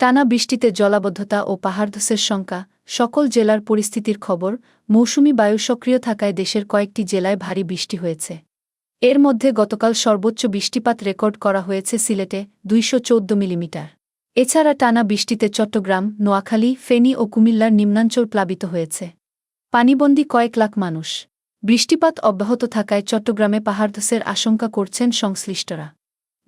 টানা বৃষ্টিতে জলাবদ্ধতা ও পাহাড়ধসের শঙ্কা সকল জেলার পরিস্থিতির খবর, মৌসুমি বায়ু সক্রিয় থাকায় দেশের কয়েকটি জেলায় ভারী বৃষ্টি হয়েছে। এর মধ্যে গতকাল সর্বোচ্চ বৃষ্টিপাত রেকর্ড করা হয়েছে সিলেটে দুইশো চৌদ্দ মিলিমিটার। এছাড়া টানা বৃষ্টিতে চট্টগ্রাম, নোয়াখালী, ফেনী ও কুমিল্লার নিম্নাঞ্চল প্লাবিত হয়েছে। পানিবন্দী কয়েক লাখ মানুষ। বৃষ্টিপাত অব্যাহত থাকায় চট্টগ্রামে পাহাড়ধসের আশঙ্কা করছেন সংশ্লিষ্টরা।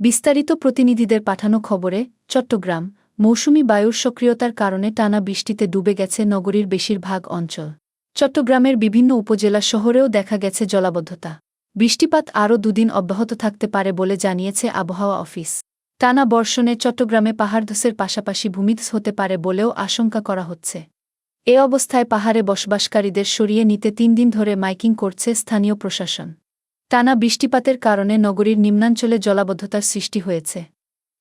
বিস্তারিত প্রতিনিধিদের পাঠানো খবরে, চট্টগ্রাম মৌসুমি বায়ুর সক্রিয়তার কারণে টানা বৃষ্টিতে ডুবে গেছে নগরীর বেশিরভাগ অঞ্চল। চট্টগ্রামের বিভিন্ন উপজেলা শহরেও দেখা গেছে জলাবদ্ধতা। বৃষ্টিপাত আরও দুদিন অব্যাহত থাকতে পারে বলে জানিয়েছে আবহাওয়া অফিস। টানা বর্ষণে চট্টগ্রামে পাহাড়ধসের পাশাপাশি ভূমিধস হতে পারে বলেও আশঙ্কা করা হচ্ছে। এ অবস্থায় পাহাড়ে বসবাসকারীদের সরিয়ে নিতে তিন দিন ধরে মাইকিং করছে স্থানীয় প্রশাসন। টানা বৃষ্টিপাতের কারণে নগরীর নিম্নাঞ্চলে জলাবদ্ধতার সৃষ্টি হয়েছে।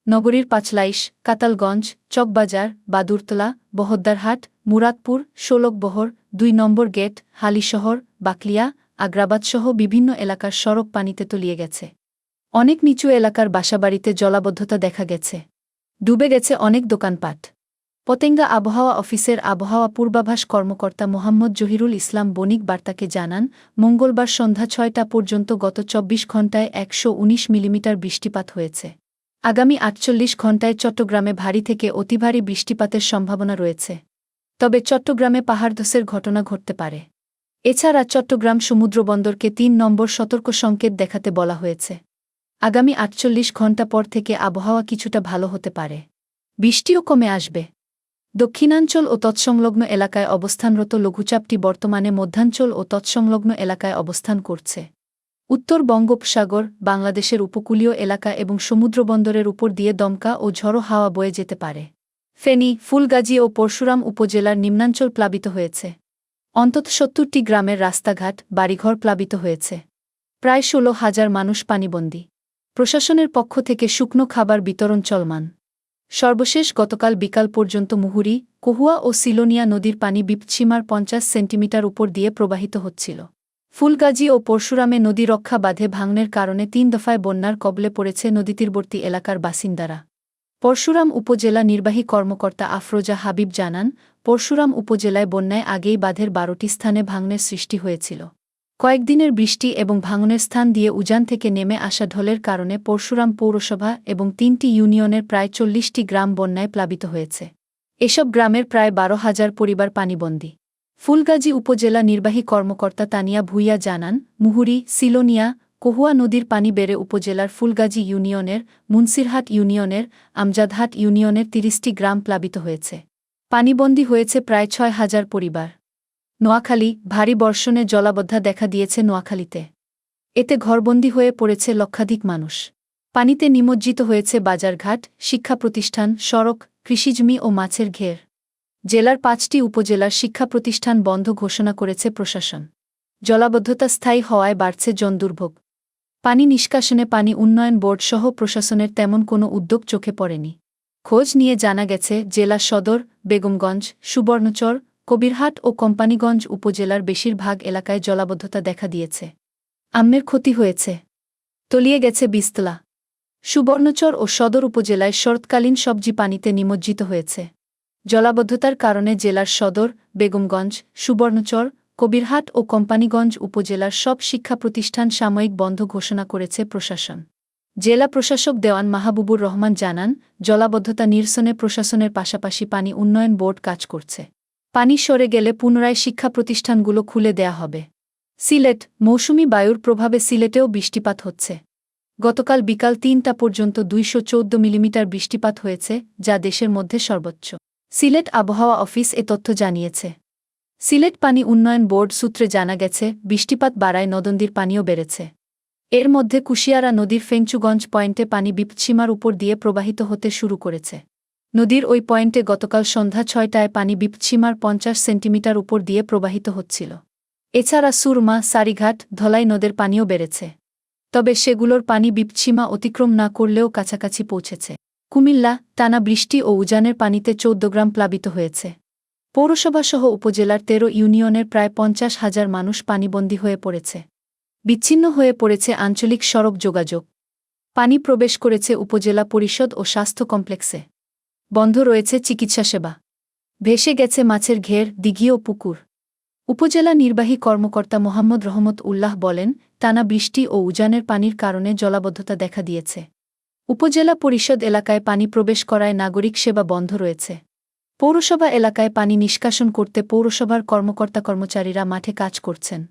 নগরীর পাঁচলাইশ, কাতালগঞ্জ, চকবাজার, বাদুরতলা, বহদ্দারহাট, মুরাদপুর ষোলকবহর দুই নম্বর গেট, হালিশহর, বাকলিয়া, আগ্রাবাদসহ বিভিন্ন এলাকার সড়ক পানিতে তলিয়ে গেছে। অনেক নিচু এলাকার বাসাবাড়িতে জলাবদ্ধতা দেখা গেছে। ডুবে গেছে অনেক দোকানপাট। পতেঙ্গা আবহাওয়া অফিসের আবহাওয়া পূর্বাভাস কর্মকর্তা মোহাম্মদ জহিরুল ইসলাম বণিক বার্তাকে জানান, মঙ্গলবার সন্ধ্যা ছয়টা পর্যন্ত গত চব্বিশ ঘণ্টায় একশো উনিশ মিলিমিটার বৃষ্টিপাত হয়েছে। আগামী আটচল্লিশ ঘণ্টায় চট্টগ্রামে ভারী থেকে অতিভারী বৃষ্টিপাতের সম্ভাবনা রয়েছে। তবে চট্টগ্রামে পাহাড়ধসের ঘটনা ঘটতে পারে। এছাড়া চট্টগ্রাম সমুদ্রবন্দরকে তিন নম্বর সতর্ক সংকেত দেখাতে বলা হয়েছে। আগামী আটচল্লিশ ঘণ্টা পর থেকে আবহাওয়া কিছুটা ভালো হতে পারে। বৃষ্টিও কমে আসবে। দক্ষিণাঞ্চল ও তৎসংলগ্ন এলাকায় অবস্থানরত লঘুচাপটি বর্তমানে মধ্যাঞ্চল ও তৎসংলগ্ন এলাকায় অবস্থান করছে। উত্তর বঙ্গোপসাগর, বাংলাদেশের উপকূলীয় এলাকা এবং সমুদ্রবন্দরের উপর দিয়ে দমকা ও ঝড়ো হাওয়া বয়ে যেতে পারে। ফেনী, ফুলগাজী ও পরশুরাম উপজেলার নিম্নাঞ্চল প্লাবিত হয়েছে। অন্তত সত্তরটি গ্রামের রাস্তাঘাট, বাড়িঘর প্লাবিত হয়েছে। প্রায় ষোলো হাজার মানুষ পানিবন্দী। প্রশাসনের পক্ষ থেকে শুকনো খাবার বিতরণ চলমান। সর্বশেষ গতকাল বিকাল পর্যন্ত মুহুরি, কহুয়া ও সিলোনিয়া নদীর পানি বিপসীমার পঞ্চাশ সেন্টিমিটার উপর দিয়ে প্রবাহিত হচ্ছিল। ফুলগাজী ও পরশুরামে নদী রক্ষা বাঁধে ভাঙনের কারণে তিন দফায় বন্যার কবলে পড়েছে নদীতীরবর্তী এলাকার বাসিন্দারা। পরশুরাম উপজেলা নির্বাহী কর্মকর্তা আফরোজা হাবিব জানান, পরশুরাম উপজেলায় বন্যায় আগেই বাঁধের বারোটি স্থানে ভাঙনের সৃষ্টি হয়েছিল। কয়েকদিনের বৃষ্টি এবং ভাঙনের স্থান দিয়ে উজান থেকে নেমে আসা ঢলের কারণে পরশুরাম পৌরসভা এবং তিনটি ইউনিয়নের প্রায় চল্লিশটি গ্রাম বন্যায় প্লাবিত হয়েছে। এসব গ্রামের প্রায় বারো হাজার পরিবার পানিবন্দী। ফুলগাজী উপজেলা নির্বাহী কর্মকর্তা তানিয়া ভুইয়া জানান, মুহুরি, সিলোনিয়া, কহুয়া নদীর পানি বেড়ে উপজেলার ফুলগাজী ইউনিয়নের, মুন্সিরহাট ইউনিয়নের, আমজাদহাট ইউনিয়নের তিরিশটি গ্রাম প্লাবিত হয়েছে। পানিবন্দী হয়েছে প্রায় ছয় হাজার পরিবার। নোয়াখালী, ভারী বর্ষণে জলাবদ্ধা দেখা দিয়েছে নোয়াখালীতে। এতে ঘরবন্দি হয়ে পড়েছে লক্ষাধিক মানুষ। পানিতে নিমজ্জিত হয়েছে বাজারঘাট শিক্ষা প্রতিষ্ঠান সড়ক, কৃষিজমি ও মাছের ঘের। জেলার পাঁচটি উপজেলার শিক্ষা প্রতিষ্ঠান বন্ধ ঘোষণা করেছে প্রশাসন। জলাবদ্ধতা স্থায়ী হওয়ায় বাড়ছে জনদুর্ভোগ পানি নিষ্কাশনে পানি উন্নয়ন বোর্ড সহ প্রশাসনের তেমন কোনো উদ্যোগ চোখে পড়েনি। খোঁজ নিয়ে জানা গেছে, জেলা সদর, বেগমগঞ্জ, সুবর্ণচর, কবিরহাট ও কোম্পানিগঞ্জ উপজেলার বেশিরভাগ এলাকায় জলাবদ্ধতা দেখা দিয়েছে। আম্মের ক্ষতি হয়েছে। তলিয়ে গেছে বিস্তলা। সুবর্ণচর ও সদর উপজেলায় শরৎকালীন সবজি পানিতে নিমজ্জিত হয়েছে। জলাবদ্ধতার কারণে জেলার সদর, বেগমগঞ্জ, সুবর্ণচর, কবিরহাট ও কোম্পানিগঞ্জ উপজেলার সব শিক্ষা প্রতিষ্ঠান সাময়িক বন্ধ ঘোষণা করেছে প্রশাসন। জেলা প্রশাসক দেওয়ান মাহবুবুর রহমান জানান, জলাবদ্ধতা নিরসনে প্রশাসনের পাশাপাশি পানি উন্নয়ন বোর্ড কাজ করছে। পানি সরে গেলে পুনরায় শিক্ষা প্রতিষ্ঠানগুলো খুলে দেয়া হবে। সিলেট, মৌসুমি বায়ুর প্রভাবে সিলেটেও বৃষ্টিপাত হচ্ছে। গতকাল বিকাল তিনটা পর্যন্ত দুইশো চৌদ্দ মিলিমিটার বৃষ্টিপাত হয়েছে, যা দেশের মধ্যে সর্বোচ্চ। সিলেট আবহাওয়া অফিস এ তথ্য জানিয়েছে। সিলেট পানি উন্নয়ন বোর্ড সূত্রে জানা গেছে, বৃষ্টিপাত বাড়ায় নদন্দির পানিও বেড়েছে। এর মধ্যে কুশিয়ারা নদীর ফেঞ্চুগঞ্জ পয়েন্টে পানি বিপসীমার উপর দিয়ে প্রবাহিত হতে শুরু করেছে। নদীর ওই পয়েন্টে গতকাল সন্ধ্যা ছয়টায় পানি বিপসীমার পঞ্চাশ সেন্টিমিটার উপর দিয়ে প্রবাহিত হচ্ছিল। এছাড়া সুরমা, সারিঘাট, ধলাই নদের পানিও বেড়েছে। তবে সেগুলোর পানি বিপসীমা অতিক্রম না করলেও কাছাকাছি পৌঁছেছে। কুমিল্লা, টানা বৃষ্টি ও উজানের পানিতে চৌদ্দ গ্রাম প্লাবিত হয়েছে। পৌরসভাসহ উপজেলার তেরো ইউনিয়নের প্রায় পঞ্চাশ হাজার মানুষ পানিবন্দী হয়ে পড়েছে। বিচ্ছিন্ন হয়ে পড়েছে আঞ্চলিক সড়ক যোগাযোগ। পানি প্রবেশ করেছে উপজেলা পরিষদ ও স্বাস্থ্য কমপ্লেক্সে। বন্ধ রয়েছে চিকিৎসা সেবা। ভেসে গেছে মাছের ঘের, দিঘি ও পুকুর। উপজেলা নির্বাহী কর্মকর্তা মোহাম্মদ রহমত উল্লাহ বলেন, টানা বৃষ্টি ও উজানের পানির কারণে জলাবদ্ধতা দেখা দিয়েছে। উপজেলা পরিষদ এলাকায় পানি প্রবেশ করায় নাগরিক সেবা বন্ধ রয়েছে। পৌরসভা এলাকায় পানি নিষ্কাশন করতে পৌরসভার কর্মকর্তা কর্মচারীরা মাঠে কাজ করছেন।